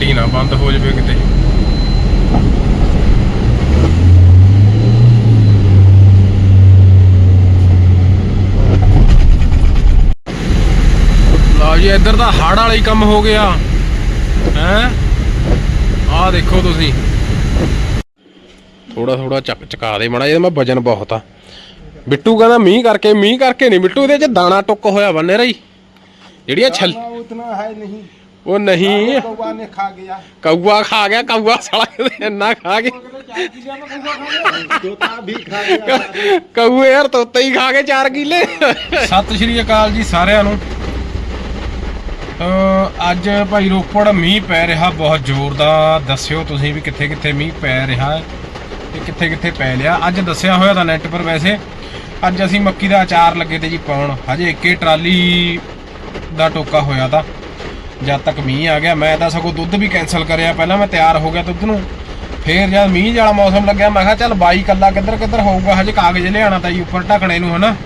ਗੱਡੀ ਨਾ ਬੰਦ ਹੋ ਜਾਵੇ ਕਿਤੇ। ਲਓ ਜੀ, ਇੱਧਰ ਦਾ ਹੜ ਵਾਲਾ ਕੰਮ ਹੋ ਗਿਆ। ਹੈ? ਆਹ ਦੇਖੋ ਤੁਸੀਂ। ਥੋੜਾ ਥੋੜਾ ਚੱਕ ਚਕਾ ਦੇ ਮੜਾ ਇਹਦਾ ਮੈਂ ਵਜਨ ਬਹੁਤ ਆ। ਬਿੱਟੂ ਕਹਿੰਦਾ ਮੀਂਹ ਕਰਕੇ ਮੀਂਹ ਕਰਕੇ ਨਹੀਂ, ਬਿੱਟੂ ਇਹਦੇ ਚ ਦਾਣਾ ਟੁੱਕ ਹੋਇਆ ਬੰਨੇ ਰਹੀ ਜਿਹੜੀਆਂ ਛਲ ਉਤਨਾ ਹੈ ਨਹੀਂ। ਉਹ ਨਹੀਂ। ਕੌਆ ਖਾ ਗਿਆ। ਕਊਆ ਖਾ ਗਿਆ ਕਊਆ ਸਾਲਾ ਕਿਤੇ ਇੰਨਾ ਖਾ ਗਿਆ। ਤੋਤਾ ਯਾਰ ਤੋਤਾ ਹੀ ਖਾ ਕੇ 4 ਕਿਲੇ। ਸਤਿ ਸ਼੍ਰੀ ਅਕਾਲ ਜੀ ਸਾਰਿਆਂ ਨੂੰ। ਅੱਜ ਭਾਈ ਰੋਪੜ ਮੀਂਹ ਪੈ ਰਿਹਾ ਬਹੁਤ ਜ਼ੋਰ ਦਾ ਦੱਸਿਓ ਤੁਸੀਂ ਵੀ ਕਿੱਥੇ ਕਿੱਥੇ ਮੀਂਹ ਪੈ ਰਿਹਾ ਤੇ ਕਿੱਥੇ ਕਿੱਥੇ ਪੈ ਲਿਆ। ਅੱਜ ਦੱਸਿਆ ਹੋਇਆ ਤਾਂ ਨੈਟ ਪਰ ਵੈਸੇ। ਅੱਜ ਅਸੀਂ ਮੱਕੀ ਦਾ ਅਚਾਰ ਲੱਗੇ ਤੇ ਜੀ ਪਾਉਣ। ਹਜੇ ਇੱਕੇ ਟਰਾਲੀ ਦਾ ਟੋਕਾ ਹੋਇਆ ਤਾਂ। ਜਦ ਤੱਕ ਮੀਂਹ ਆ ਗਿਆ, ਮੈਂ ਤਾਂ ਸਗੋਂ ਦੁੱਧ ਵੀ ਕੈਨਸਲ ਕਰਿਆ ਪਹਿਲਾਂ, ਮੈਂ ਤਿਆਰ ਹੋ ਗਿਆ ਦੁੱਧ ਨੂੰ। ਫੇਰ ਜਦ ਮੀਂਹ ਵਾਲਾ ਮੌਸਮ ਲੱਗਿਆ, ਮੈਂ ਕਿਹਾ ਚੱਲ ਬਾਈ ਕੱਲਾ ਕਿੱਧਰ ਕਿੱਧਰ ਹੋਊਗਾ, ਹਜੇ ਕਾਗਜ਼ ਲਿਆਣਾ ਤਾਂ ਜੀ ਉੱਪਰ ਢੱਕਣੇ ਨੂੰ, ਹਨਾ?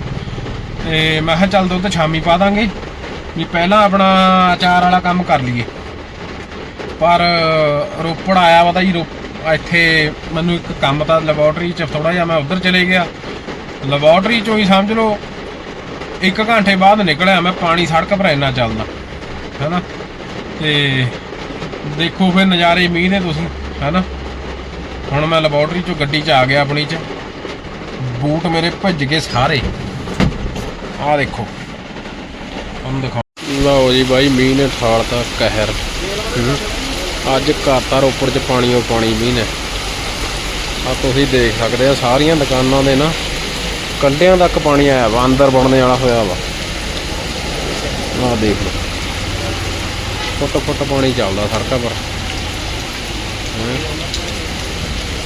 ਤੇ ਮੈਂ ਕਿਹਾ ਚੱਲ ਦੁੱਧ ਛਾਮੀ ਪਾ ਦਾਂਗੇ, ਵੀ ਪਹਿਲਾਂ ਆਪਣਾ ਅਚਾਰ ਵਾਲਾ ਕੰਮ ਕਰ ਲਈਏ। ਪਰ ਰੋਪੜ ਆਇਆ ਵਾ ਤਾਂ ਜੀ ਰੋ- ਇੱਥੇ ਮੈਨੂੰ ਇੱਕ ਕੰਮ ਤਾਂ ਲੈਬੋਰਟਰੀ 'ਚ ਥੋੜਾ ਜਿਹਾ ਮੈਂ ਉੱਧਰ ਚਲੇ ਗਿਆ। ਲੈਬੋਰਟਰੀ 'ਚੋਂ ਹੀ ਸਮਝ ਲਓ, ਇੱਕ ਘੰਟੇ ਬਾਅਦ ਨਿਕਲਿਆ ਮੈਂ ਪਾਣੀ ਸੜਕ ਪਰ ਇੰਨਾ ਚੱਲਦਾ, ਹੈਨਾ? ਤੇ ਦੇਖੋ ਫਿਰ ਨਜ਼ਾਰੇ ਮੀਂਹ ਦੇ ਤੁਸੀਂ, ਹੈਨਾ? ਹੁਣ ਮੈਂ ਲੈਬੋਰਟਰੀ 'ਚੋਂ ਗੱਡੀ 'ਚ ਆ ਗਿਆ ਆਪਣੀ 'ਚ। ਬੂਟ ਮੇਰੇ ਭਿੱਜ ਗਏ ਸਾਰੇ। ਆਹ ਦੇਖੋ। ਹੁਣ ਦਿਖਾ ਲਓ ਜੀ ਬਾਈ, ਮੀਂਹ ਨੇ ਠਾਲਤਾ ਕਹਿਰ। ਹੂੰ। ਅੱਜ ਘਾਤਾ ਰੋਪੜ 'ਚ ਪਾਣੀ ਓ ਪਾਣੀ ਮੀਂਹ ਨੇ। ਆ ਤੁਸੀਂ ਦੇਖ ਸਕਦੇ ਆ, ਸਾਰੀਆਂ ਦੁਕਾਨਾਂ ਦੇ ਨਾ ਕੰਡਿਆਂ ਤੱਕ ਪਾਣੀ ਆਇਆ ਵਾ, ਅੰਦਰ ਬਣਨੇ ਵਾਲਾ ਹੋਇਆ ਵਾ। ਆਹ ਦੇਖ ਲਓ। ਫੁੱਟ ਫੁੱਟ ਪਾਣੀ ਚੱਲਦਾ ਸੜਕਾਂ ਪਰ।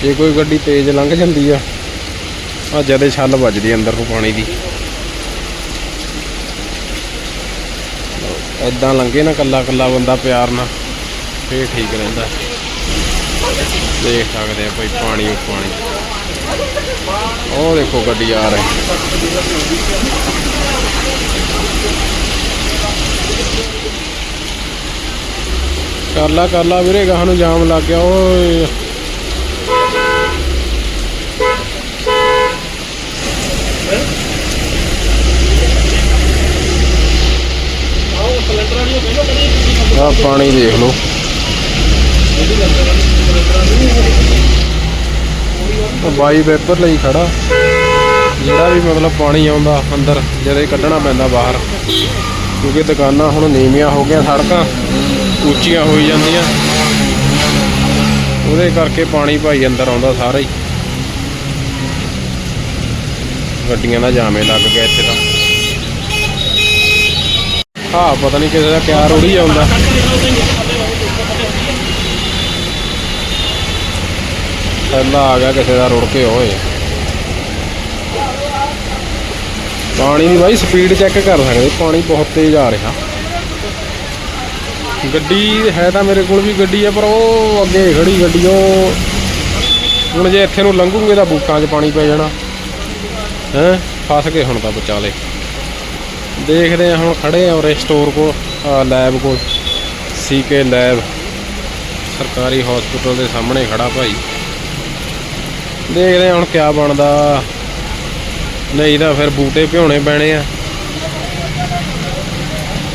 ਜੇ ਕੋਈ ਗੱਡੀ ਤੇਜ਼ ਲੰਘ ਜਾਂਦੀ ਆ ਆ ਜਦੇ ਛੱਲ ਵੱਜਦੀ ਅੰਦਰ ਨੂੰ ਪਾਣੀ ਦੀ। ਐਦਾਂ ਲੰਘੇ ਨਾ ਕੱਲਾ ਕੱਲਾ ਬੰਦਾ ਪਿਆਰ ਨਾਲ, ਫੇਰ ਠੀਕ ਰਹਿੰਦਾ। ਦੇਖ ਸਕਦੇ ਆ ਭਾਈ ਪਾਣੀ ਓ ਪਾਣੀ। ਉਹ ਦੇਖੋ ਗੱਡੀ ਆ ਰਹੀ। ਕਰ ਲਾ ਕਰ ਲਾ ਵੀਰੇ, ਗਾਹ ਨੂੰ ਜਾਮ ਲੱਗ ਗਿਆ, ਓਏ। ਆ ਪਾਣੀ ਦੇਖ ਲਓ। ਬਾਈ ਵੇਪਰ ਲਈ ਖੜਾ। ਜਿਹੜਾ ਵੀ ਮਤਲਬ ਪਾਣੀ ਆਉਂਦਾ ਅੰਦਰ, ਜਦੇ ਕੱਢਣਾ ਪੈਂਦਾ ਬਾਹਰ। ਕਿਉਂਕਿ ਦੁਕਾਨਾਂ ਹੁਣ ਨੀਵੀਆਂ ਹੋ ਗਈਆਂ ਸੜਕਾਂ। ਉੱਚੀਆਂ ਹੋਈ ਜਾਂਦੀਆਂ। ਉਹਦੇ ਕਰਕੇ ਪਾਣੀ ਭਾਈ ਅੰਦਰ ਆਉਂਦਾ ਸਾਰਾ ਹੀ। ਗੱਡੀਆਂ ਦਾ ਜਾਮੇ ਲੱਗ ਗਿਆ ਇੱਥੇ ਤਾਂ। ਹਾਂ ਪਤਾ ਨਹੀਂ ਕਿਸੇ ਦਾ ਕਿਆ ਰੋੜੀ ਆਉਂਦਾ ਪਹਿਲਾਂ ਆ ਗਿਆ ਕਿਸੇ ਦਾ ਰੁੜ ਕੇ ਹੋਏ ਪਾਣੀ ਦੀ ਬਾਈ ਸਪੀਡ ਚੈੱਕ ਕਰ ਸਕਦੇ ਪਾਣੀ ਬਹੁਤ ਤੇਜ਼ ਆ ਰਿਹਾ। ਗੱਡੀ ਹੈ ਤਾਂ ਮੇਰੇ ਕੋਲ ਵੀ ਗੱਡੀ ਹੈ ਪਰ ਉਹ ਅੱਗੇ ਖੜੀ ਗੱਡੀ, ਉਹ ਹੁਣ ਜੇ ਇੱਥੇ ਨੂੰ ਲੰਘੂਗੇ ਤਾਂ ਬੂਟਾਂ 'ਚ ਪਾਣੀ ਪੈ ਜਾਣਾ। ਹੈ? ਫਸ ਕੇ ਹੁਣ ਤਾਂ ਵਿਚਾਲੇ। ਦੇਖਦੇ ਆ ਹੁਣ ਖੜੇ ਆ ਉਰੇ ਸਟੋਰ ਕੋ ਲੈਬ ਕੋਲ ਸੀਕੇ ਲੈਬ ਸਰਕਾਰੀ ਹਸਪੀਟਲ ਦੇ ਸਾਹਮਣੇ ਖੜਾ ਭਾਈ। ਦੇਖਦੇ ਆ ਹੁਣ ਕਿਆ ਬਣਦਾ। ਨਹੀਂ ਤਾਂ ਫਿਰ ਬੂਟੇ ਭਿਉਣੇ ਪੈਣੇ ਆ।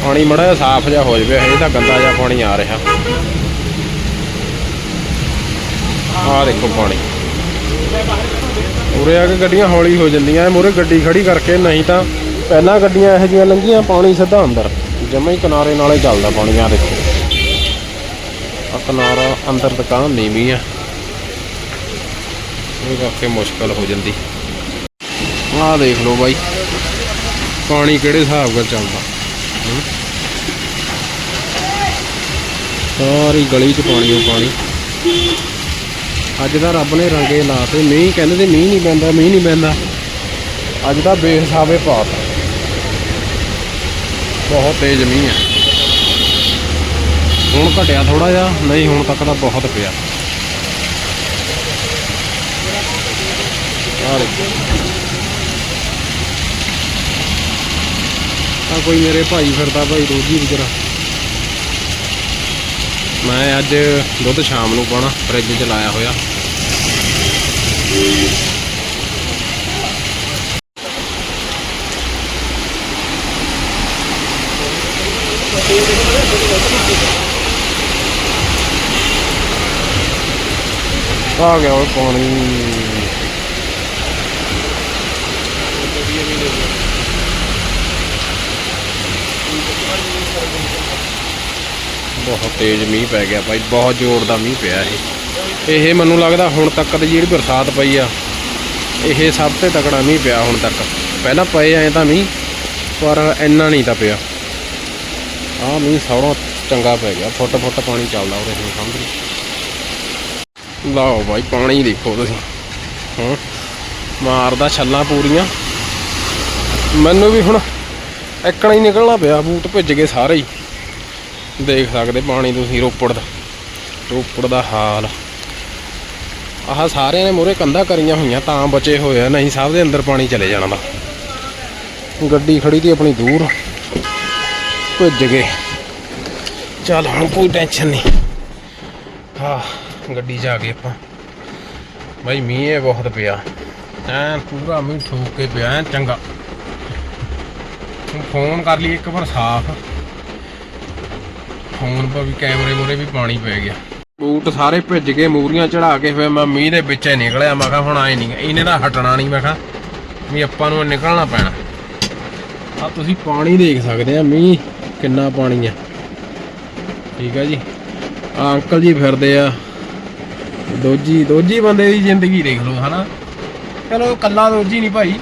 ਪਾਣੀ ਮੜਾ ਜਿਹਾ ਸਾਫ਼ ਜਿਹਾ ਹੋ ਜਵੇ, ਹਜੇ ਤਾਂ ਗੰਦਾ ਜਿਹਾ ਪਾਣੀ ਆ ਰਿਹਾ। ਆਹ ਦੇਖੋ ਪਾਣੀ। ਉਰੇ ਆ ਕੇ ਗੱਡੀਆਂ ਹੌਲੀ ਹੋ ਜਾਂਦੀਆਂ, ਮੂਰੇ ਗੱਡੀ ਖੜੀ ਕਰਕੇ, ਨਹੀਂ ਤਾਂ ਪਹਿਲਾਂ ਗੱਡੀਆਂ ਇਹੋ ਜਿਹੀਆਂ ਲੰਘੀਆਂ, ਪਾਣੀ ਸਿੱਧਾ ਅੰਦਰ। ਜਮਾ ਹੀ ਕਿਨਾਰੇ ਨਾਲੇ ਚੱਲਦਾ ਪਾਣੀ ਆ ਦੇਖੋ। ਆ ਕਿਨਾਰਾ ਅੰਦਰ ਦੁਕਾਨ ਨੀਵੀਂ ਆ। ਇਹ ਕਰਕੇ ਮੁਸ਼ਕਲ ਹੋ ਜਾਂਦੀ। ਆਹ ਦੇਖ ਲਓ ਬਾਈ, ਪਾਣੀ ਕਿਹੜੇ ਹਿਸਾਬ ਨਾਲ ਚੱਲਦਾ। ਸਾਰੀ ਗਲੀ 'ਚ ਪਾਣੀ ਓ ਪਾਣੀ। ਅੱਜ ਤਾਂ ਰੱਬ ਨੇ ਰੰਗੇ ਲਾਤੇ। ਮੀਂਹ ਕਹਿੰਦੇ ਤੇ ਮੀਂਹ ਨਹੀਂ ਪੈਂਦਾ, ਮੀਂਹ ਨਹੀਂ ਪੈਂਦਾ। ਅੱਜ ਤਾਂ ਬੇਹਿਸਾਬੇ ਪਾਤ ਬਹੁਤ ਤੇਜ਼ ਮੀਂਹ ਹੈ ਹੁਣ ਘਟਿਆ ਥੋੜਾ ਜਿਹਾ, ਨਹੀਂ ਹੁਣ ਤੱਕ ਤਾਂ ਬਹੁਤ ਪਿਆ। ਆਹ ਆ ਕੋਈ ਮੇਰੇ ਭਾਈ ਫਿਰਦਾ ਭਾਈ ਰੋਜੀ ਵਿਚਾਰਾ। ਮੈਂ ਅੱਜ ਦੁੱਧ ਸ਼ਾਮ ਨੂੰ ਪਾਉਣਾ, ਫ੍ਰਿਜ 'ਚ ਲਾਇਆ ਹੋਇਆ। ਆ ਗਿਆ ਉਹ ਪਾਣੀ। ਬਹੁਤ ਤੇਜ਼ ਮੀਂਹ ਪੈ ਗਿਆ ਭਾਈ, ਬਹੁਤ ਜ਼ੋਰ ਦਾ ਮੀਂਹ ਪਿਆ ਇਹ। ਇਹ ਮੈਨੂੰ ਲੱਗਦਾ ਹੁਣ ਤੱਕ ਦੀ ਜਿਹੜੀ ਬਰਸਾਤ ਪਈ ਆ, ਇਹ ਸਭ ਤੋਂ ਤਕੜਾ ਮੀਂਹ ਪਿਆ ਹੁਣ ਤੱਕ। ਪਹਿਲਾਂ ਪਏ ਆਏ ਤਾਂ ਮੀਂਹ, ਪਰ ਇੰਨਾ ਨਹੀਂ ਤਾਂ ਪਿਆ। ਆ ਮੀਂਹ ਸੌੜਾ ਚੰਗਾ ਪੈ ਗਿਆ, ਫੁੱਟ ਫੁੱਟ ਪਾਣੀ ਚੱਲਦਾ ਉਰੇ ਹੁਣ ਸਮਝ ਲਓ ਲਾਓ ਭਾਈ ਪਾਣੀ ਦੇਖੋ ਤੁਸੀਂ। ਹਾਂ, ਮਾਰਦਾ ਛੱਲਾਂ ਪੂਰੀਆਂ। ਮੈਨੂੰ ਵੀ ਹੁਣ ਇੱਕਣਾ ਹੀ ਨਿਕਲਣਾ ਪਿਆ, ਬੂਟ ਭਿੱਜ ਗਏ ਸਾਰੇ ਹੀ। ਦੇਖ ਸਕਦੇ ਪਾਣੀ ਤੁਸੀਂ ਰੋਪੜ ਦਾ ਰੋਪੜ ਦਾ ਹਾਲ। ਆਹ ਸਾਰਿਆਂ ਨੇ ਮੂਹਰੇ ਕੰਧਾਂ ਕਰੀਆਂ ਹੋਈਆਂ, ਤਾਂ ਬਚੇ ਹੋਏ ਆ, ਨਹੀਂ ਸਭ ਦੇ ਅੰਦਰ ਪਾਣੀ ਚਲੇ ਜਾਣਾ ਦਾ ਗੱਡੀ ਖੜੀ ਤੀ ਆਪਣੀ ਦੂਰ, ਭਿੱਜ ਗਏ। ਚੱਲ ਹੁਣ ਕੋਈ ਟੈਨਸ਼ਨ ਨਹੀਂ। ਹਾਂ ਗੱਡੀ 'ਚ ਆ ਗਏ ਆਪਾਂ। ਬਾਈ ਮੀਂਹ ਇਹ ਬਹੁਤ ਪਿਆ। ਐਨ ਪੂਰਾ ਮੀਂਹ ਠੋਕ ਕੇ ਪਿਆ, ਐਨ ਚੰਗਾ। ਫੋਨ ਕਰ ਲਈ ਇੱਕ ਵਾਰ ਸਾਫ਼। ਫੋਨ 'ਤੇ ਵੀ ਕੈਮਰੇ ਮੂਰੇ ਵੀ ਪਾਣੀ ਪੈ ਗਿਆ। ਬੂਟ ਸਾਰੇ ਭਿੱਜ ਗਏ, ਮੂਰੀਆਂ ਚੜਾ ਕੇ ਫਿਰ ਮੈਂ ਮੀਂਹ ਦੇ ਵਿੱਚ ਹੀ ਨਿਕਲਿਆ, ਮੈਂ ਕਿਹਾ ਹੁਣ ਆਏ ਨਹੀਂ ਇਹਨੇ ਤਾਂ ਹਟਣਾ ਨਹੀਂ ਮੈਂ ਕਿਹਾ ਵੀ ਆਪਾਂ ਨੂੰ ਨਿਕਲਣਾ ਪੈਣਾ। ਆ ਤੁਸੀਂ ਪਾਣੀ ਦੇਖ ਸਕਦੇ ਆ, ਮੀਂਹ ਕਿੰਨਾ ਪਾਣੀ ਆ। ਠੀਕ ਆ ਜੀ। ਆ ਅੰਕਲ ਜੀ ਫਿਰਦੇ ਆ। ਦੋਜੀ ਦੋਜੀ ਬੰਦੇ ਦੀ ਜ਼ਿੰਦਗੀ ਦੇਖ ਲਓ, ਹਨਾ। ਚਲੋ, ਕੱਲਾ ਦੋਜੀ ਨਹੀਂ ਭਾਈ।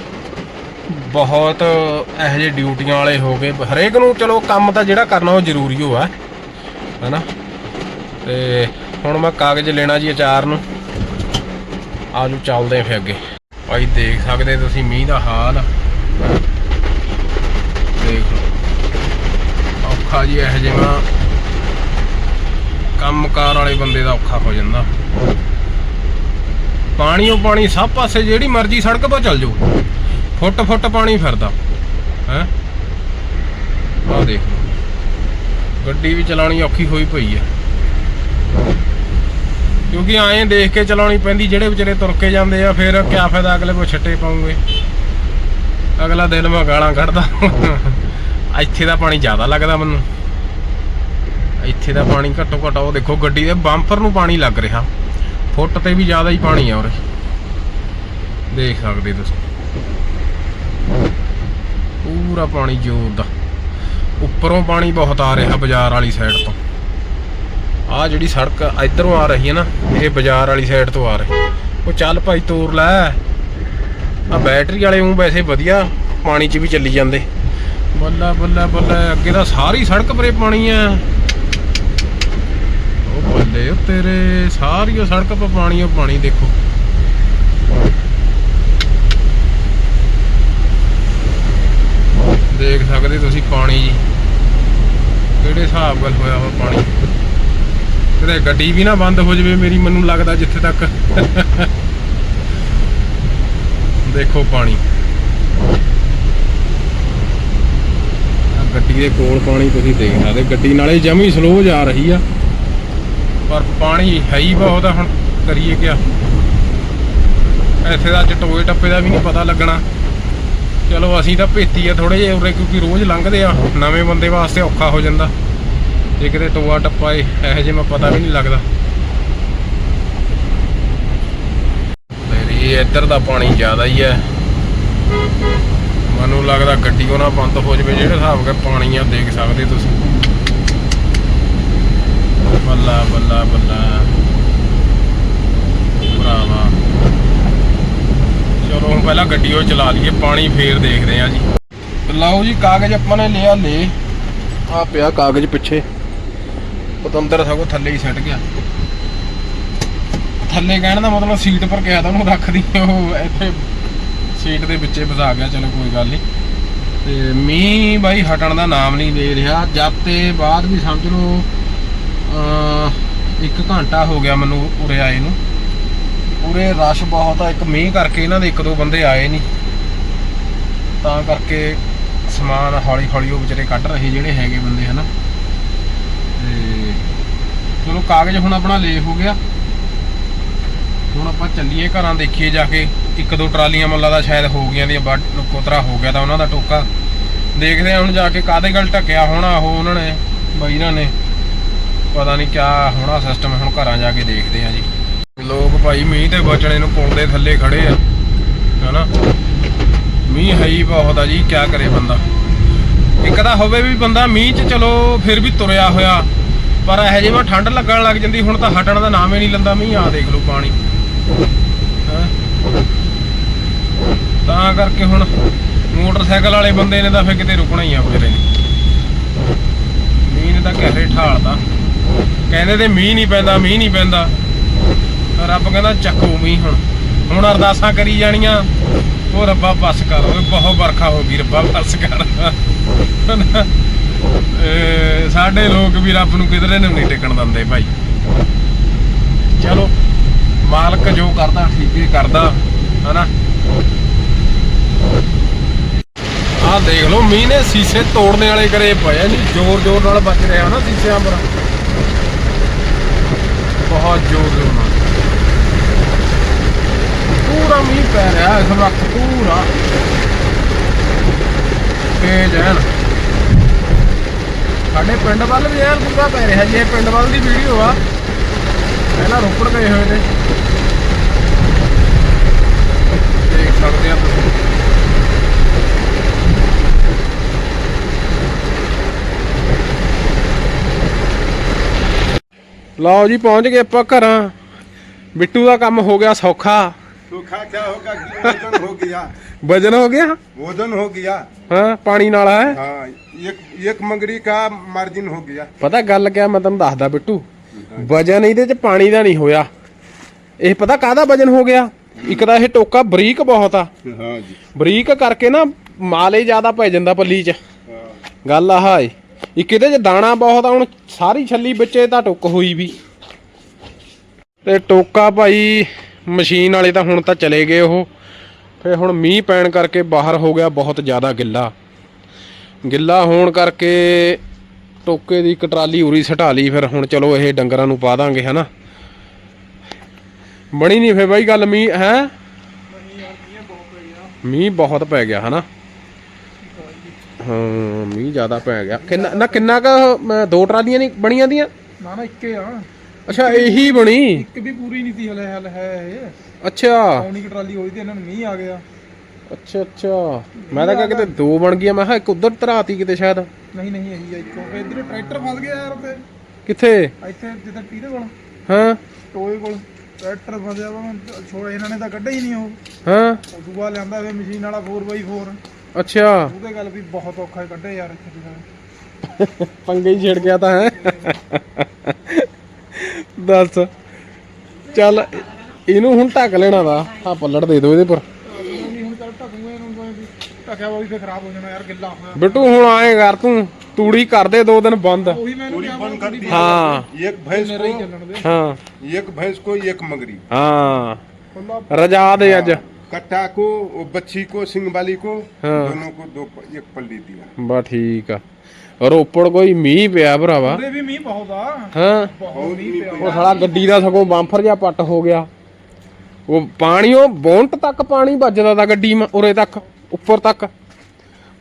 ਬਹੁਤ ਇਹੋ ਜਿਹੇ ਡਿਊਟੀਆਂ ਵਾਲੇ ਹੋ ਗਏ। ਹਰੇਕ ਨੂੰ ਚਲੋ ਕੰਮ ਤਾਂ ਜਿਹੜਾ ਕਰਨਾ ਉਹ ਜ਼ਰੂਰੀ ਹੋ ਆ, ਹਨਾ? ਤੇ ਹੁਣ ਮੈਂ ਕਾਗਜ਼ ਲੈਣਾ ਜੀ ਅਚਾਰ ਨੂੰ। ਆਜੋ ਚੱਲਦੇ ਆਂ ਫਿਰ ਅੱਗੇ। ਭਾਈ ਦੇਖ ਸਕਦੇ ਤੁਸੀਂ ਮੀਂਹ ਦਾ ਹਾਲ। ਦੇਖ ਲਓ। ਔਖਾ ਜੀ ਇਹੋ ਜਿਹਾ ਕੰਮਕਾਰ ਵਾਲੇ ਬੰਦੇ ਦਾ ਔਖਾ ਹੋ ਜਾਂਦਾ। ਪਾਣੀ ਉਹ ਪਾਣੀ ਸਭ ਪਾਸੇ ਜਿਹੜੀ ਮਰਜ਼ੀ ਸੜਕ 'ਤੇ ਚੱਲ ਜਾਓ। ਫੁੱਟ ਫੁੱਟ ਪਾਣੀ ਫਿਰਦਾ। ਹੈ? ਆਹ ਦੇਖ ਗੱਡੀ ਵੀ ਚਲਾਉਣੀ ਔਖੀ ਹੋਈ ਪਈ ਹੈ ਕਿਉਂਕਿ ਆਏ ਦੇਖ ਕੇ ਚਲਾਉਣੀ ਪੈਂਦੀ, ਜਿਹੜੇ ਵਿਚਾਰੇ ਤੁਰ ਕੇ ਜਾਂਦੇ ਆ, ਫਿਰ ਕਿਆ ਫਾਇਦਾ ਅਗਲੇ ਕੋ ਛੱਟੇ ਪਾਉਂਗੇ। ਅਗਲਾ ਦਿਨ ਮੈਂ ਗਾਲਾਂ ਕੱਢਦਾ। ਇੱਥੇ ਦਾ ਪਾਣੀ ਜ਼ਿਆਦਾ ਲੱਗਦਾ ਮੈਨੂੰ। ਇੱਥੇ ਦਾ ਪਾਣੀ ਘੱਟੋ ਘੱਟ, ਉਹ ਦੇਖੋ ਗੱਡੀ ਦੇ ਬੰਪਰ ਨੂੰ ਪਾਣੀ ਲੱਗ ਰਿਹਾ। ਫੁੱਟ ਤੇ ਵੀ ਜ਼ਿਆਦਾ ਹੀ ਪਾਣੀ ਆ ਉਰੇ। ਦੇਖ ਸਕਦੇ ਤੁਸੀਂ। ਪੂਰਾ ਪਾਣੀ ਜ਼ੋਰ ਦਾ। ਉੱਪਰੋਂ ਪਾਣੀ ਬਹੁਤ ਆ ਰਿਹਾ ਬਾਜ਼ਾਰ ਵਾਲੀ ਸਾਈਡ ਤੋਂ। ਆ ਜਿਹੜੀ ਸੜਕ ਇਧਰੋਂ ਆ ਰਹੀ ਹੈ ਨਾ, ਇਹ ਬਾਜ਼ਾਰ ਵਾਲੀ ਸਾਈਡ ਤੋਂ ਆ ਰਹੀ। ਉਹ ਚੱਲ ਭਾਈ ਤੋਰ ਲੈ। ਆ ਬੈਟਰੀ ਵਾਲੇ ਉਹ ਵੈਸੇ ਵਧੀਆ ਪਾਣੀ 'ਚ ਵੀ ਚੱਲੀ ਜਾਂਦੇ। ਬੱਲਾ ਬੱਲਾ ਬੱਲਾ, ਅੱਗੇ ਤਾਂ ਸਾਰੀ ਸੜਕ ਪਰੇ ਪਾਣੀ ਆ। ਉਹ ਬੱਲੇ ਤੇਰੇ ਸਾਰੀ ਉਹ ਸੜਕ 'ਤੇ ਪਾਣੀ ਉਹ ਪਾਣੀ ਦੇਖੋ। ਦੇਖ ਸਕਦੇ ਤੁਸੀਂ ਪਾਣੀ। ਜੀ ਕਿਹੜੇ ਹਿਸਾਬ ਨਾਲ ਹੋਇਆ ਵਾ ਪਾਣੀ? ਕਿਤੇ ਗੱਡੀ ਵੀ ਨਾ ਬੰਦ ਹੋ ਜਾਵੇ ਮੇਰੀ, ਮੈਨੂੰ ਲੱਗਦਾ ਜਿੱਥੇ ਤੱਕ। ਦੇਖੋ ਪਾਣੀ। ਗੱਡੀ ਦੇ ਕੋਲ ਪਾਣੀ ਤੁਸੀਂ ਦੇਖ ਸਕਦੇ ਗੱਡੀ ਨਾਲੇ ਜਮੀ ਸਲੋ ਜਾ ਰਹੀ ਆ। ਪਰ ਪਾਣੀ ਹੈ ਹੀ ਬਹੁਤ ਹੁਣ, ਕਰੀਏ ਕਿਆ? ਇੱਥੇ ਦਾ ਅੱਜ ਟੋਏ ਟੱਪੇ ਦਾ ਵੀ ਨਹੀਂ ਪਤਾ ਲੱਗਣਾ। ਚਲੋ ਅਸੀਂ ਤਾਂ ਭੇਤੀ ਆ ਥੋੜੇ ਜਿਹਾ ਉਰੇ ਕਿਉਂਕਿ ਰੋਜ਼ ਲੰਘਦੇ ਆ, ਨਵੇਂ ਬੰਦੇ ਵਾਸਤੇ ਔਖਾ ਹੋ ਜਾਂਦਾ। ਜੇ ਕਿਤੇ ਟੋਆ ਟੱਪਾ ਏ, ਇਹੋ ਜਿਹੇ ਮੈਂ ਪਤਾ ਵੀ ਨਹੀਂ ਲੱਗਦਾ। ਮੇਰੀ ਇੱਧਰ ਦਾ ਪਾਣੀ ਜ਼ਿਆਦਾ ਹੀ ਹੈ ਮੈਨੂੰ ਲੱਗਦਾ ਗੱਡੀ ਉਹਨਾਂ ਬੰਦ ਹੋ ਜਵੇ, ਜਿਹੜੇ ਹਿਸਾਬ ਕੇ ਪਾਣੀ ਆ ਦੇਖ ਸਕਦੇ ਤੁਸੀਂ। ਬੱਲਾ ਬੱਲਾ ਬੱਲਾ। ਭਰਾਵਾ। ਚਲੋ ਹੁਣ ਪਹਿਲਾਂ ਗੱਡੀ ਉਹ ਚਲਾ ਲਈਏ ਪਾਣੀ ਫੇਰ ਦੇਖਦੇ ਆ ਜੀ। ਲਓ ਜੀ ਕਾਗਜ਼ ਆਪਾਂ ਨੇ ਲਿਆ ਲੈ। ਆ ਪਿਆ ਕਾਗਜ਼ ਪਿੱਛੇ। ਪਤੰਦਰ ਸਗੋਂ ਥੱਲੇ ਹੀ ਸੱਟ ਗਿਆ। ਥੱਲੇ ਕਹਿਣ ਦਾ ਮਤਲਬ ਸੀਟ ਪਰ ਕਿਹਾ ਤਾਂ ਉਹਨੂੰ ਰੱਖਦੀ ਉਹ ਇੱਥੇ ਸੀਟ ਦੇ ਵਿੱਚੇ ਫਸਾ ਗਿਆ ਚਲੋ ਕੋਈ ਗੱਲ ਨਹੀਂ। ਤੇ ਮੀਂਹ ਬਾਈ ਹਟਣ ਦਾ ਨਾਮ ਨਹੀਂ ਲੈ ਰਿਹਾ। ਜਦ ਤੇ ਬਾਅਦ ਵੀ ਸਮਝ ਲਓ ਅਹ, ਇੱਕ ਘੰਟਾ ਹੋ ਗਿਆ ਮੈਨੂੰ ਉਰੇ ਆਏ ਨੂੰ। ਪੂਰੇ ਰਸ਼ ਬਹੁਤ ਆ, ਇੱਕ ਮੀਂਹ ਕਰਕੇ ਇਹਨਾਂ ਦੇ ਇੱਕ ਦੋ ਬੰਦੇ ਆਏ ਨਹੀਂ ਤਾਂ ਕਰਕੇ ਸਮਾਨ ਹੌਲੀ ਹੌਲੀ ਉਹ ਵਿਚਾਰੇ ਕੱਢ ਰਹੇ ਜਿਹੜੇ ਹੈਗੇ ਬੰਦੇ, ਹਨਾ। ਤੇ ਚਲੋ ਕਾਗਜ਼ ਹੁਣ ਆਪਣਾ ਲੇ ਹੋ ਗਿਆ। ਹੁਣ ਆਪਾਂ ਚੱਲੀਏ ਘਰਾਂ, ਦੇਖੀਏ ਜਾ ਕੇ ਇੱਕ ਦੋ ਟਰਾਲੀਆਂ ਮੁੱਲਾ ਦਾ ਸ਼ਾਇਦ ਹੋ ਗਈਆਂ ਦੀਆਂ ਵੱਡ ਕੋਤਰਾ ਹੋ ਗਿਆ ਤਾਂ ਉਹਨਾਂ ਦਾ ਟੋਕਾ। ਦੇਖਦੇ ਆ ਹੁਣ ਜਾ ਕੇ ਕਾਦੇ ਗੱਲ ਢੱਕਿਆ ਹੋਣਾ ਉਹ ਉਹਨਾਂ ਨੇ ਬਾਈਰਾਂ ਨੇ। ਪਤਾ ਨਹੀਂ ਕਿਆ ਹੋਣਾ ਸਿਸਟਮ ਹੁਣ ਘਰਾਂ ਜਾ ਕੇ ਦੇਖਦੇ ਆ ਜੀ। ਲੋਕ ਭਾਈ ਮੀਂਹ ਤੇ ਬਚਣੇ ਨੂੰ ਪੁਲ ਦੇ ਥੱਲੇ ਖੜੇ ਆ। ਹਨਾ? ਮੀਂਹ ਹੈ ਹੀ ਬਹੁਤ ਆ ਜੀ, ਕਿਆ ਕਰੇ ਬੰਦਾ। ਇੱਕ ਤਾਂ ਹੋਵੇ ਵੀ ਬੰਦਾ ਮੀਂਹ 'ਚ ਚਲੋ, ਫਿਰ ਵੀ ਤੁਰਿਆ ਹੋਇਆ। ਪਰ ਇਹੋ ਜਿਹੇ ਵਾ ਠੰਡ ਲੱਗਣ ਲੱਗ ਜਾਂਦੀ, ਹੁਣ ਤਾਂ ਹਟਣ ਦਾ ਨਾਮ ਹੀ ਨਹੀਂ ਲੈਂਦਾ ਮੀਂਹ ਆ ਦੇਖ ਲਓ ਪਾਣੀ। ਹੈਂ। ਤਾਂ ਕਰਕੇ ਹੁਣ ਮੋਟਰਸਾਈਕਲ ਵਾਲੇ ਬੰਦੇ ਨੇ ਤਾਂ ਫਿਰ ਕਿਤੇ ਰੁਕਣਾ ਹੀ ਆ ਵਿਚਾਰੇ ਨੇ। ਮੀਂਹ ਨੇ ਤਾਂ ਘਰੇ ਠਾਲਦਾ ਕਹਿੰਦੇ ਤੇ ਮੀਂਹ ਨਹੀਂ ਪੈਂਦਾ, ਮੀਂਹ ਨਹੀਂ ਪੈਂਦਾ। ਰੱਬ ਕਹਿੰਦਾ ਚੱਕੋ ਮੀਂਹ ਹੁਣ। ਹੁਣ ਅਰਦਾਸਾਂ ਕਰੀ ਜਾਣੀਆਂ। ਉਹ ਰੱਬਾ, ਬੱਸ ਕਰ। ਓਏ, ਬਹੁਤ ਵਰਖਾ ਹੋ ਗਈ ਰੱਬਾ, ਬੱਸ ਕਰ। ਸਾਡੇ ਲੋਕ ਵੀ ਰੱਬ ਨੂੰ ਕਿਧਰੇ ਨੂੰ ਨਹੀਂ ਟਿਕਣ ਦਿੰਦੇ ਭਾਈ। ਚਲੋ, ਮਾਲਕ ਜੋ ਕਰਦਾ, ਠੀਕ ਹੀ ਕਰਦਾ, ਹਨਾ? ਆਹ ਦੇਖ ਲਓ, ਮੀਂਹ ਨੇ ਸੀਸੇ ਤੋੜਨੇ ਵਾਲੇ ਕਰੇ ਪਏ ਆ ਜ਼ੋਰ ਜ਼ੋਰ ਨਾਲ ਵੱਜ ਰਿਹਾ ਨਾ ਸੀਸਿਆਂ ਪਰ। ਬਹੁਤ ਜ਼ੋਰ ਜ਼ੋਰ ਨਾਲ। ਪੂਰਾ ਮੀਂਹ ਪੈ ਰਿਹਾ ਇਸ ਵਕਤ ਪੂਰਾ। ਤੇਜ਼ ਐਨ। ਸਾਡੇ ਪਿੰਡ ਵੱਲ ਵੀ ਐਨ ਪੂਰਾ ਪੈ ਰਿਹਾ ਜੀ, ਇਹ ਪਿੰਡ ਵੱਲ ਦੀ ਵੀਡੀਓ ਆ। ਪਹਿਲਾਂ ਰੋਪੜ ਗਏ ਹੋਏ ਨੇ। ਦੇਖ ਸਕਦੇ ਆ ਤੁਸੀਂ। ਲਓ ਜੀ, ਪਹੁੰਚ ਗਏ ਆਪਾਂ ਘਰਾਂ। ਬਿੱਟੂ ਦਾ ਕੰਮ ਹੋ ਗਿਆ ਸੌਖਾ। सूखा क्या होगा कि वजन हो गया ਵਜਨ ਹੋ ਗਿਆ वजन हो गया ਹਾਂ ਪਾਣੀ ਨਾਲ ਹੈ हाँ एक एक मंगरी का मार्जिन हो गया ਪਤਾ ਗੱਲ ਕਿਆ ਮੈਂ ਤੁਹਾਨੂੰ ਦੱਸਦਾ ਬਿੱਟੂ ਵਜਨ ਇਹਦੇ ਚ ਪਾਣੀ ਦਾ ਨਹੀਂ ਹੋਇਆ ਇਹ ਪਤਾ ਕਾਹਦਾ ਵਜਨ ਹੋ ਗਿਆ ਇੱਕ ਤਾਂ ਇਹ ਟੋਕਾ ਬਰੀਕ ਬਹੁਤ ਆ हाँ जी ਬਰੀਕ ਕਰਕੇ ਨਾ ਮਾਲੇ ਜ਼ਿਆਦਾ ਪੈ ਜਾਂਦਾ ਪੱਲੀ ਚ हाँ ਗੱਲ ਆਹ ਏ ਇੱਕ ਇਹਦੇ ਚ ਦਾਣਾ ਬਹੁਤ ਆ ਹੁਣ ਸਾਰੀ ਛੱਲੀ ਵਿੱਚੇ ਤਾਂ ਟੁੱਕ ਹੋਈ ਵੀ ਤੇ ਟੋਕਾ ਭਾਈ ਮਸ਼ੀਨ ਵਾਲੇ ਤਾਂ ਹੁਣ ਤਾਂ ਚਲੇ ਗਏ ਉਹ। ਫੇ ਹੁਣ ਮੀਂਹ ਪੈਣ ਕਰਕੇ ਬਾਹਰ ਹੋ ਗਿਆ ਬਹੁਤ ਜ਼ਿਆਦਾ ਗਿੱਲਾ। ਗਿੱਲਾ ਹੋਣ ਕਰਕੇ ਟੋਕੇ ਦੀ ਇੱਕ ਉਰੀ ਸਟਾ ਲਈ, ਫਿਰ ਹੁਣ ਚਲੋ ਇਹ ਡੰਗਰਾਂ ਨੂੰ ਪਾ ਦਾਂਗੇ, ਹਨਾ। ਬਣੀ ਨਹੀਂ ਫੇ ਬਾਈ ਗੱਲ ਮੀਂਹ, ਹੈ? ਮੀਂਹ ਬਹੁਤ ਪੈ ਗਿਆ, ਹਨਾ। ਹਾਂ, ਮੀਂਹ ਜ਼ਿਆਦਾ ਪੈ ਗਿਆ। ਕਿੰਨਾ, ਨਾ ਕਿੰਨਾ ਕ ਦੋ ਟਰਾਲੀਆਂ ਨਹੀਂ ਬਣੀਆਂ ਦੀਆਂ? ਨਾ ਨਾ, ਇੱਕੇ ਆ। ਅੱਛਾ ਇਹੀ ਬਣੀ? ਇੱਕ ਵੀ ਪੂਰੀ ਨਹੀਂ ਸੀ ਹਲੇ ਹਲ ਹੈ ਇਹ। ਅੱਛਾ। ਕੁ ਟਰਾਲੀ ਹੋਈ ਤੇ ਇਹਨਾਂ ਨੂੰ ਮੀਂਹ ਆ ਗਿਆ। ਅੱਛਾ ਅੱਛਾ। ਮੈਂ ਤਾਂ ਕਿਹਾ ਕਿਤੇ ਦੋ ਬਣ ਗਈਆਂ ਮੈਂ ਕਿਹਾ ਇੱਕ ਉਧਰ ਧਰਾਤੀ ਕਿਤੇ ਸ਼ਾਇਦ। ਨਹੀਂ ਨਹੀਂ ਇਹੀ ਆ ਇੱਕੋ। ਇਧਰ ਟਰੈਕਟਰ ਫਸ ਗਿਆ ਯਾਰ ਤੇ ਕਿੱਥੇ? ਇੱਥੇ ਜਿੱਦਾਂ ਟੀਰੇ ਕੋਲ। ਹਾਂ। ਟੋਏ ਕੋਲ। ਟਰੈਕਟਰ ਫਸਿਆ ਵਾ ਛੋੜ ਇਹਨਾਂ ਨੇ ਤਾਂ ਕੱਢਿਆ ਹੀ ਨਹੀਂ ਉਹ। ਹਾਂ। ਦੂਆ ਲਿਆਂਦਾ ਵੇ ਮਸ਼ੀਨ ਵਾਲਾ 4x4 ਅੱਛਾ। ਉਹਦੇ ਗੱਲ ਵੀ ਬਹੁਤ ਔਖਾ ਕੱਢੇ ਯਾਰ ਇੱਥੇ ਦੀ ਪੰਗੇ ਹੀ ਛਿੜ ਗਿਆ ਤਾਂ ਹੈ। ਦੱਸ ਚੱਲ ਇਹਨੂੰ ਹੁਣ ਢੱਕ ਲੈਣਾ ਦਾ ਆ ਪੱਲੜ ਦੇ ਦਿਓ ਇਹਦੇ ਪਰ ਨਹੀਂ ਹੁਣ ਚੱਲ ਢਕੂਗੇ ਇਹਨੂੰ ਕੋਈ ਵੀ ਢਕਿਆ ਵਾ ਵੀ ਫੇਰ ਖਰਾਬ ਹੋ ਜਾਣਾ ਯਾਰ ਗਿੱਲਾ ਹੋਇਆ ਬਿੱਟੂ ਹੁਣ ਆਏ ਕਰ ਤੂੰ ਤੂੜੀ ਕਰ ਦੇ ਦੋ ਦਿਨ ਬੰਦ ਉਹੀ ਮੈਂ ਇਹਨੂੰ ਕਿਹਾ ਵਾ, बंद कर दिया हाँ एक भैंस ਮੇਰੇ ਹੀ को ਚੱਲਣ ਦੇ ਹਾਂ एक भैंस को एक मंगरी ਹਾਂ ਖੁੱਲਾ ਰਜਾ ਦੇ ਅੱਜ कट्टा को वो बच्ची को सिंग वाली को हाँ। दोनों को दो एक पल्ली दिया ਬਾ ਠੀਕ ਆ ਰੋਪੜ ਕੋਈ ਮੀਂਹ ਪਿਆ ਭਰਾਵਾ। ਉਹਦੇ ਵੀ ਮੀਂਹ ਬਹੁਤ ਆ। ਹਾਂ। ਬਹੁਤ ਮੀਂਹ ਪਿਆ। ਉਹ ਸਾਲਾ ਗੱਡੀ ਦਾ ਸਗੋਂ ਬੰਫਰ ਜਿਹਾ ਪੱਟ ਹੋ ਗਿਆ। ਉਹ ਪਾਣੀ ਉਹ ਬੌਂਟ ਤੱਕ ਪਾਣੀ ਵੱਜਦਾ ਤਾ ਗੱਡੀ ਮ- ਉਰੇ ਤੱਕ ਉੱਪਰ ਤੱਕ।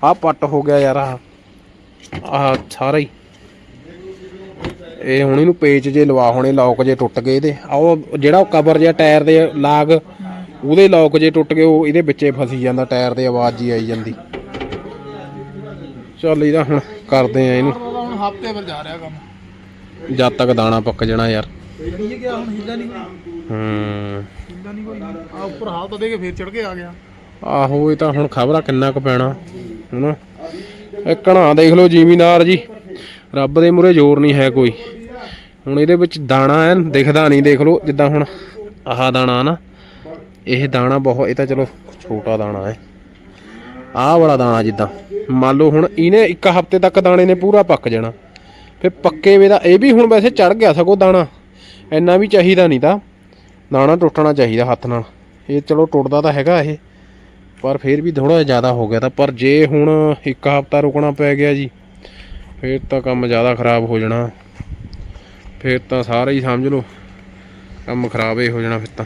ਆ ਪੱਟ ਹੋ ਗਿਆ ਯਾਰ ਆ ਆ ਸਾਰਾ ਹੀ। ਇਹ ਹੁਣ ਇਹਨੂੰ ਪੇਚ ਜੇ ਲਵਾ ਹੋਣੇ ਲੌਕ ਜੇ ਟੁੱਟ ਗਏ ਇਹਦੇ। ਆ ਉਹ ਜਿਹੜਾ ਉਹ ਕਵਰ ਜਿਹਾ ਟਾਇਰ ਦੇ ਲਾਗ ਉਹਦੇ ਲੌਕ ਜੇ ਟੁੱਟ ਗਏ ਉਹ ਇਹਦੇ ਵਿੱਚੇ ਫਸੀ ਜਾਂਦਾ ਟਾਇਰ ਤੇ ਆਵਾਜ਼ ਜੀ ਆਈ ਜਾਂਦੀ। ਚੱਲ ਇਹਦਾ ਹੁਣ ਕਰਦੇ ਆ ਇਹਨੂੰ? ਹੁਣ ਹਫ਼ਤੇ ਪਰ ਜਾ ਰਿਹਾ ਕੰਮ। ਜਦ ਤੱਕ ਦਾਣਾ ਪੱਕ ਜਾਣਾ ਯਾਰ। ਨਹੀਂ ਗਿਆ ਹੁਣ ਹਿੱਲਾ ਨਹੀਂ ਕੋਈ। ਹੂੰ। ਹਿੱਲਾ ਨਹੀਂ ਕੋਈ। ਆ ਉੱਪਰ ਹਾਲਤ ਦੇ ਕੇ ਫੇਰ ਚੜ ਕੇ ਆ ਗਿਆ। ਆਹੋ ਇਹ ਤਾਂ ਹੁਣ ਖਬਰ ਕਿੰਨਾ ਕੁ ਪੈਣਾ ਹਨਾ? ਇਹ ਕਣਾ ਦੇਖ ਲਓ ਜ਼ਿਮੀਨਾਰ ਜੀ। ਰੱਬ ਦੇ ਮੂਰੇ ਜ਼ੋਰ ਨਹੀਂ ਹੈ ਕੋਈ। ਹੁਣ ਇਹਦੇ ਵਿੱਚ ਦਾਣਾ ਐ ਦਿਖਦਾ ਨਹੀਂ ਦੇਖ ਲਓ ਜਿੱਦਾਂ ਹੁਣ ਆਹ ਦਾਣਾ ਨਾ। ਇਹ ਦਾਣਾ ਬਹੁਤ ਇਹ ਤਾਂ ਚਲੋ ਛੋਟਾ ਦਾਣਾ ਹੈ। ਆਹ ਵਾਲਾ ਦਾਣਾ ਜਿੱਦਾਂ। ਮੰਨ ਲਓ ਹੁਣ ਇਹਨੇ ਇੱਕ ਹਫ਼ਤੇ ਤੱਕ ਦਾਣੇ ਨੇ ਪੂਰਾ ਪੱਕ ਜਾਣਾ। ਫਿਰ ਪੱਕੇ ਵੇ ਦਾ ਇਹ ਵੀ ਹੁਣ ਵੈਸੇ ਚੜ ਗਿਆ ਸਗੋਂ ਦਾਣਾ। ਇੰਨਾ ਵੀ ਚਾਹੀਦਾ ਨਹੀਂ ਤਾਂ। ਦਾਣਾ ਟੁੱਟਣਾ ਚਾਹੀਦਾ ਹੱਥ ਨਾਲ। ਇਹ ਚਲੋ ਟੁੱਟਦਾ ਤਾਂ ਹੈਗਾ ਇਹ। ਪਰ ਫਿਰ ਵੀ ਥੋੜਾ ਜ਼ਿਆਦਾ ਹੋ ਗਿਆ ਤਾਂ। ਪਰ ਜੇ ਹੁਣ ਇੱਕ ਹਫ਼ਤਾ ਰੁਕਣਾ ਪੈ ਗਿਆ ਜੀ ਫਿਰ ਤਾਂ ਕੰਮ ਜ਼ਿਆਦਾ ਖਰਾਬ ਹੋ ਜਾਣਾ। ਫਿਰ ਤਾਂ ਸਾਰਾ ਹੀ ਸਮਝ ਲਓ ਕੰਮ ਖਰਾਬ ਹੀ ਹੋ ਜਾਣਾ ਫਿਰ ਤਾਂ।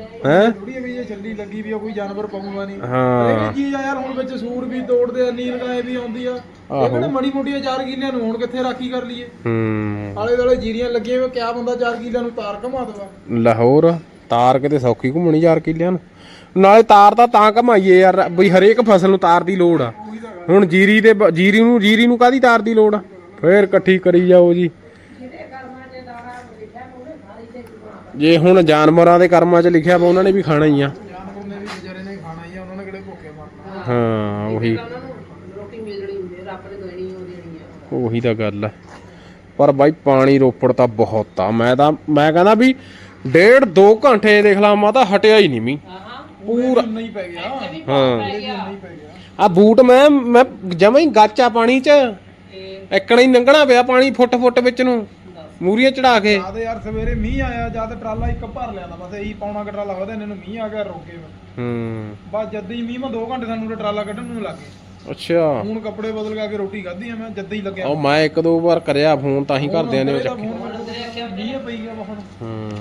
ਹੈ? ਥੋੜੀ ਵੀ ਇਹ ਛੱਲੀ ਲੱਗੀ ਵੀ ਆ ਕੋਈ ਜਾਨਵਰ ਪਾਉਂਗਾ ਨਹੀਂ। ਹਾਂ। ਇਹ ਚੀਜ਼ ਆ ਯਾਰ ਹੁਣ ਵਿੱਚ ਸੂਰ ਵੀ ਤੋੜਦੇ ਆ ਨੀਲ ਗਾਏ ਵੀ ਆਉਂਦੀ ਆ। ਇਹ। ਕਿਹੜੇ ਮੜੀ ਮੋਟੀਆਂ ਚਾਰ ਕਿੱਲਿਆਂ ਨੂੰ ਹੁਣ ਕਿੱਥੇ ਰਾਖੀ ਕਰ ਲਈਏ? ਹੂੰ। ਆਲੇ ਦਾਲੇ ਜੀਰੀਆਂ ਲੱਗੀਆਂ ਵੇ ਕਿਆ ਬੰਦਾ ਚਾਰ ਕਿੱਲਿਆਂ ਨੂੰ ਤਾਰ ਘਮਾ ਦਵਾ? ਲਾਹੌਰ ਤਾਰ ਕਿਤੇ ਸੌਖੀ ਘੁੰਮਣੀ ਯਾਰ ਕਿਲਿਆਂ ਨੂੰ? ਨਾਲੇ ਤਾਰ ਤਾਂ ਤਾਂ ਘਮਾਈਏ ਯਾਰ ਬਈ ਹਰੇਕ ਫਸਲ ਨੂੰ ਤਾਰ ਦੀ ਲੋੜ ਆ। ਹੁਣ ਜੀਰੀ ਦੇ ਬ- ਜੀਰੀ ਨੂੰ ਜੀਰੀ ਨੂੰ ਕਾਦੀ ਤਾਰ ਦੀ ਲੋੜ ਆ? ਫੇਰ ਇਕੱਠੀ ਕਰੀ ਜਾਓ ਜੀ। ਜੇ ਹੁਣ ਜਾਨਵਰਾਂ ਦੇ ਕਰਮਾਂ 'ਚ ਲਿਖਿਆ ਵਾ ਉਹਨਾਂ ਨੇ ਵੀ ਖਾਣਾ ਹੀ ਆ। ਜਾਨਵਰ ਨੇ ਵੀ ਵਿਚਾਰੇ ਨੇ ਖਾਣਾ ਹੀ ਆ ਉਹਨਾਂ ਨੇ ਕਿਹੜੇ ਭੁੱਖੇ ਮਰਨਾ। ਹਾਂ ਉਹੀ। ਰੋਟੀ ਮਿਲਣੀ ਹੁੰਦੀ ਹੈ, ਰੱਬ ਨੇ ਦੇਣੀ ਉਹ ਦੇਣੀ ਆ। ਉਹੀ ਤਾਂ ਗੱਲ ਹੈ ਪਰ ਬਾਈ ਪਾਣੀ ਰੋਪੜ ਤਾਂ ਬਹੁਤ ਆ। ਮੈਂ ਤਾਂ ਮੈਂ ਕਹਿੰਦਾ ਵੀ ਡੇਢ 2 ਘੰਟੇ ਦੇਖ ਲਾ ਮੈਂ ਤਾਂ ਹਟਿਆ ਹੀ ਨਹੀਂ ਮੀ ਪੂਰਾ ਨਹੀਂ ਪੈ ਗਿਆ। ਹਾਂ। ਨਹੀਂ ਪੈ ਗਿਆ। ਆ ਬੂਟ ਮੈਂ ਮੈਂ ਜਮਾਂ ਹੀ ਗਾਚਾ ਪਾਣੀ 'ਚ। ਇੱਕਣਾ ਹੀ ਲੰਘਣਾ ਪਿਆ ਪਾਣੀ ਫੁੱਟ ਫੁੱਟ ਵਿੱਚ ਨੂੰ। ਮੂਰੀਆਂ ਚੜਾ ਕੇ। ਜਦ ਯਾਰ ਸਵੇਰੇ ਮੀਂਹ ਆਇਆ ਜਦ ਟਰਾਲਾ ਇੱਕ ਭਰ ਲਿਆ ਬਸ ਇਹੀ ਪੌਣਾ ਕੁ ਟਰਾਲਾ ਹੋਦਾ ਇਹਨਾਂ ਨੂੰ ਮੀਂਹ ਆ ਗਿਆ ਰੋਕੇ ਹੂੰ। ਬਸ ਜਦ ਹੀ ਮੀਂਹ ਮੈਂ 2 ਘੰਟੇ ਸਾਨੂੰ ਟਰਾਲਾ ਕੱਢਣ ਨੂੰ ਲੱਗੇ ਅੱਛਾ। ਹੁਣ ਕੱਪੜੇ ਬਦਲ ਕੇ ਆ ਕੇ ਰੋਟੀ ਖਾਧੀ ਆ ਮੈਂ ਜਦ ਹੀ ਲੱਗਿਆ। ਉਹ ਮੈਂ ਇੱਕ ਦੋ ਵਾਰ ਕਰਿਆ ਫੋਨ ਤਾਂ ਹੀ ਘਰਦਿਆਂ ਨੇ ਚੱਕਿਆ। ਮੀਂਹ ਪਈ ਗਿਆ ਬਹੁਤ ਹੂੰ।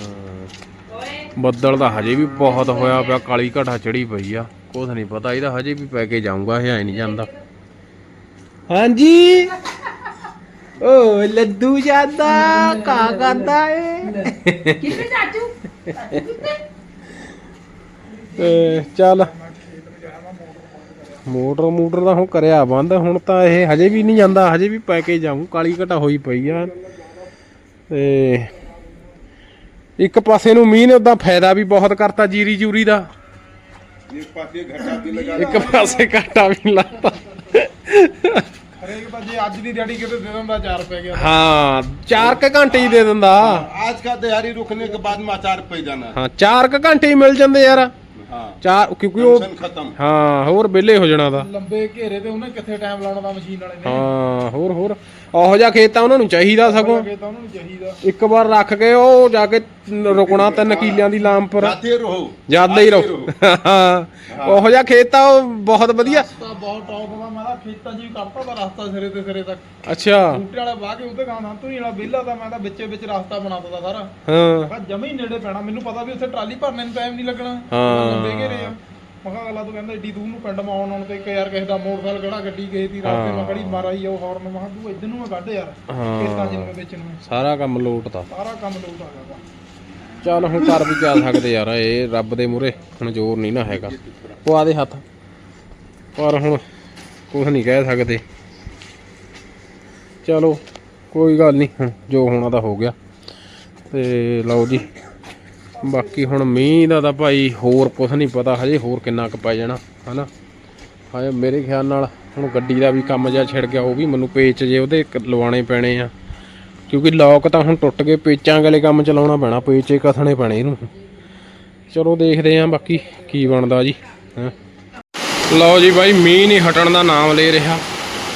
ਬੱਦਲ ਤਾਂ ਹਜੇ ਵੀ ਬਹੁਤ ਹੋਇਆ ਪਿਆ ਕਾਲੀ ਘਟਾ ਚੜੀ ਪਈ ਆ। ਕੁਝ ਨਹੀਂ ਪਤਾ ਇਹਦਾ ਹਜੇ ਵੀ ਪੈ ਕੇ ਜਾਊਗਾ ਇਹ ਐ ਨਹੀਂ ਜਾਂਦਾ। ਹਾਂਜੀ। ਓ ਲੱਦੂ ਜਾਂਦਾ ਕਾ ਕਰਦਾ ਏ। ਕਿੱਥੇ ਚਾਚੂ? ਤੇ ਚੱਲ। ਮੋਟਰ ਮੋਟਰ ਦਾ ਹੁਣ ਕਰਿਆ ਬੰਦ ਹੁਣ ਤਾਂ ਇਹ ਹਜੇ ਵੀ ਨਹੀਂ ਜਾਂਦਾ ਹਜੇ ਵੀ ਪੈਕੇਜ ਆਉਂ ਕਾਲੀ ਘਟਾ ਹੋਈ ਪਈ ਆ। ਤੇ ਇੱਕ ਪਾਸੇ ਨੂੰ ਮੀਨ ਨੇ ਫਾਇਦਾ ਵੀ ਬਹੁਤ ਕਰਤਾ ਜੀਰੀ ਜੂਰੀ ਦਾ। ਇੱਕ ਪਾਸੇ ਘਟਾ ਵੀ ਲਗਾ ਇੱਕ ਪਾਸੇ ਘਟਾ ਵੀ ਲਾਤਾ ਹਰੇਕ ਤਾਂ ਜੇ ਅੱਜ ਦੀ ਦਿਹਾੜੀ ਕਿਤੇ ਦੇ ਦਿੰਦਾ 4 ਪੈ ਗਿਆ ਹਾਂ 4 ਕ ਘੰਟੇ ਹੀ ਦੇ ਦਿੰਦਾ आज का दिहाड़ी रुकने के बाद में अचार पे जाना ਹਾਂ 4 ਕ ਘੰਟੇ ਹੀ ਮਿਲ ਜਾਂਦੇ ਯਾਰ हाँ ਚਾਰ ਕਿਉਂਕਿ ਉਹ टेंशन खत्म ਹਾਂ ਹੋਰ ਵਿਹਲੇ ਹੋ ਜਾਣਾ ਦਾ ਲੰਬੇ ਘੇਰੇ ਤੇ ਉਹਨੇ ਕਿੱਥੇ ਟਾਈਮ ਲਾਉਣਾ ਦਾ ਮਸ਼ੀਨ ਵਾਲੇ ਨੇ ਹਾਂ ਹੋਰ ਹੋਰ ਉਹੋ ਜਿਹਾ ਖੇਤ ਤਾਂ ਉਹਨਾਂ ਨੂੰ ਚਾਹੀਦਾ ਸਗੋਂ। ਇੱਕ ਵਾਰ ਰੱਖ ਕੇ ਉਹ ਜਾ ਕੇ ਰੁਕਣਾ ਤਿੰਨ ਕਿੱਲਿਆਂ ਦੀ ਲਾਮ ਪਰ। ਰਾਤੇ ਰਹੋ। ਉਹੋ ਜਿਹਾ ਖੇਤ ਤਾਂ ਉਹ ਬਹੁਤ ਵਧੀਆ। ਬਹੁਤ ਟੌਪ ਦਾ ਮੈਂ ਤਾਂ ਖੇਤਾਂ 'ਚ ਵੀ ਕੱਢਤਾ ਰਸਤਾ ਸਿਰੇ ਤੇ ਸਿਰੇ ਤੱਕ। ਅੱਛਾ। ਬੂਟੇ ਵਾਲਾ ਵਾਹ ਉਹਦੇ ਗਾਂ ਤੋਂ ਹੀ ਵਾਲਾ ਵਿਹਲਾ ਤਾਂ ਮੈਂ ਤਾਂ ਵਿੱਚੇ ਵਿੱਚ ਮੈਨੂੰ ਪਤਾ ਟਰਾਲੀ ਭਰਨੇ ਨੂੰ ਲੱਗਣਾ। ਮੈਂ ਕਿਹਾ ਅਗਲਾ ਤੂੰ ਕਹਿੰਦਾ ਏਡੀ ਦੂਰ ਨੂੰ ਪਿੰਡ ਮਾਉਣ ਆਉਣ ਤੇ ਇੱਕ ਯਾਰ ਕਿਸੇ ਦਾ ਮੋਟਰਸਾਈਕਲ ਖੜਾ ਗੱਡੀ ਕਿਸੇ ਦੀ ਰਸਤੇ ਮੈਂ ਖੜੀ ਮਾਰਾ ਹੀ ਆ ਉਹ ਹਾਰਨ ਮੈਂ ਕਿਹਾ ਤੂੰ ਇੱਧਰ ਨੂੰ ਆ ਕੱਢ ਯਾਰ ਹਾਂ। ਖੇਤਾਂ 'ਚ ਨੂੰ ਵਿੱਚ ਨੂੰ। ਸਾਰਾ ਕੰਮ ਲੋਟਦਾ ਸਾਰਾ ਕੰਮ ਲੋਟ ਆ ਗਿਆ ਚੱਲ ਹੁਣ ਕਰ ਵੀ ਜਾ ਸਕਦੇ ਯਾਰ ਇਹ ਰੱਬ ਦੇ ਮੂਰੇ ਹੁਣ ਜ਼ੋਰ ਨਹੀਂ ਨਾ ਹੈਗਾ। ਪਵਾ ਦੇ ਹੱਥ। ਪਰ ਹੁਣ ਕੁਝ ਨਹੀਂ ਕਹਿ ਸਕਦੇ। ਚਲੋ ਕੋਈ ਗੱਲ ਨਹੀਂ ਜੋ ਹੋਣਾ ਤਾਂ ਹੋ ਗਿਆ। ਤੇ ਲਓ ਜੀ। ਬਾਕੀ ਹੁਣ ਮੀਂਹ ਦਾ ਤਾਂ ਭਾਈ ਹੋਰ ਕੁਝ ਨਹੀਂ ਪਤਾ, ਹਜੇ ਹੋਰ ਕਿੰਨਾ ਕੁ ਪੈ ਜਾਣਾ, ਹਨਾ? ਹਾਏ ਮੇਰੇ ਖਿਆਲ ਨਾਲ ਹੁਣ ਗੱਡੀ ਦਾ ਵੀ ਕੰਮ ਜਿਹਾ ਛਿੜ ਗਿਆ, ਉਹ ਵੀ ਮੈਨੂੰ ਪੇਚ ਜੇ ਉਹਦੇ ਕ- ਲਵਾਉਣੇ ਪੈਣੇ ਆ। ਕਿਉਂਕਿ ਲੋਕ ਤਾਂ ਹੁਣ ਟੁੱਟ ਗਏ, ਪੇਚਾਂ ਗਲੇ ਕੰਮ ਚਲਾਉਣਾ ਪੈਣਾ, ਪੇਚੇ ਕਥਣੇ ਪੈਣੇ ਇਹਨੂੰ। ਚਲੋ ਦੇਖਦੇ ਆਂ ਬਾਕੀ ਕੀ ਬਣਦਾ ਜੀ, ਹੈਂ? ਲਓ ਜੀ ਬਾਈ, ਮੀਂਹ ਨਹੀਂ ਹਟਣ ਦਾ ਨਾਮ ਲੈ ਰਿਹਾ,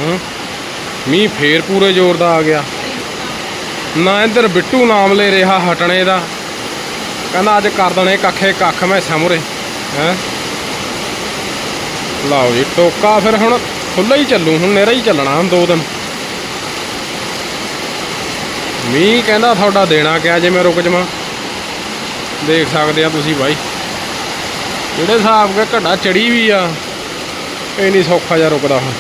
ਹਾਂ? ਮੀਂਹ ਫੇਰ ਪੂਰੇ ਜ਼ੋਰ ਦਾ ਆ ਗਿਆ। ਨਾ ਇੱਧਰ ਬਿੱਟੂ ਨਾਮ ਲੈ ਰਿਹਾ ਹਟਣੇ ਦਾ। ਕਹਿੰਦਾ ਅੱਜ ਕਰ ਦੇਣੇ ਕੱਖੇ ਕੱਖ ਮੈਂ ਸਮੁਰੇ ਹੈ। ਲਓ ਜੀ, ਟੋਕਾ ਫਿਰ ਹੁਣ ਖੁੱਲਾ ਹੀ ਚੱਲੂ, ਹੁਣ ਨੇਰਾ ਹੀ ਚੱਲਣਾ ਹੁਣ ਦੋ ਦਿਨ। ਮੀਂਹ ਕਹਿੰਦਾ ਤੁਹਾਡਾ ਦੇਣਾ ਕਿਆ ਜੇ ਮੈਂ ਰੁਕ ਜਾਵਾਂ। ਦੇਖ ਸਕਦੇ ਆ ਤੁਸੀਂ ਬਾਈ। ਜਿਹੜੇ ਹਿਸਾਬ ਕੇ ਘੜਾ ਚੜੀ ਵੀ ਆ, ਇਹ ਨਹੀਂ ਸੌਖਾ ਜਿਹਾ ਰੁਕਦਾ ਹੁਣ।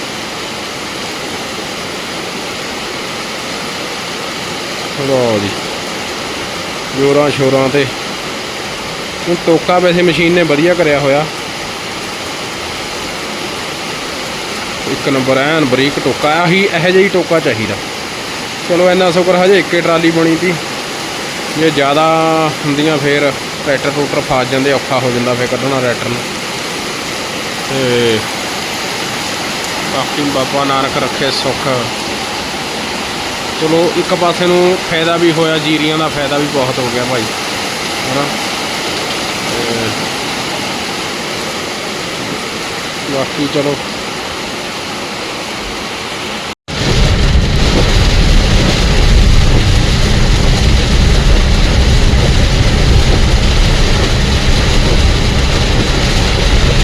ਲਓ ਜੀ ਜੋਰਾਂ ਸ਼ੋਰਾਂ ਤੇ ਹੁਣ ਟੋਕਾ ਵੈਸੇ ਮਸ਼ੀਨ ਨੇ ਵਧੀਆ ਕਰਿਆ ਹੋਇਆ। ਇੱਕ ਨੰਬਰ ਐਨ ਬਰੀਕ ਟੋਕਾ ਆ ਹੀ ਇਹੋ ਜਿਹਾ ਹੀ ਟੋਕਾ ਚਾਹੀਦਾ। ਚਲੋ ਇੰਨਾ ਸ਼ੁਕਰ ਹਜੇ ਇੱਕੇ ਟਰਾਲੀ ਬਣੀ ਤੀ। ਜੇ ਜ਼ਿਆਦਾ ਹੁੰਦੀਆਂ ਫੇਰ ਟਰੈਕਟਰ ਟਰੂਟਰ ਫਸ ਜਾਂਦੇ, ਔਖਾ ਹੋ ਜਾਂਦਾ ਫੇਰ ਕੱਢਣਾ ਟਰੈਕਟਰ ਨੂੰ। ਤੇ ਬਾਕੀ ਬਾਬਾ ਨਾਨਕ ਰੱਖੇ ਸੁੱਖ। ਚਲੋ ਇੱਕ ਪਾਸੇ ਨੂੰ ਫਾਇਦਾ ਵੀ ਹੋਇਆ, ਜੀਰੀਆਂ ਦਾ ਫਾਇਦਾ ਵੀ ਬਹੁਤ ਹੋ ਗਿਆ ਭਾਈ। ਹਨਾ? ਤੇ ਬਾਕੀ ਚਲੋ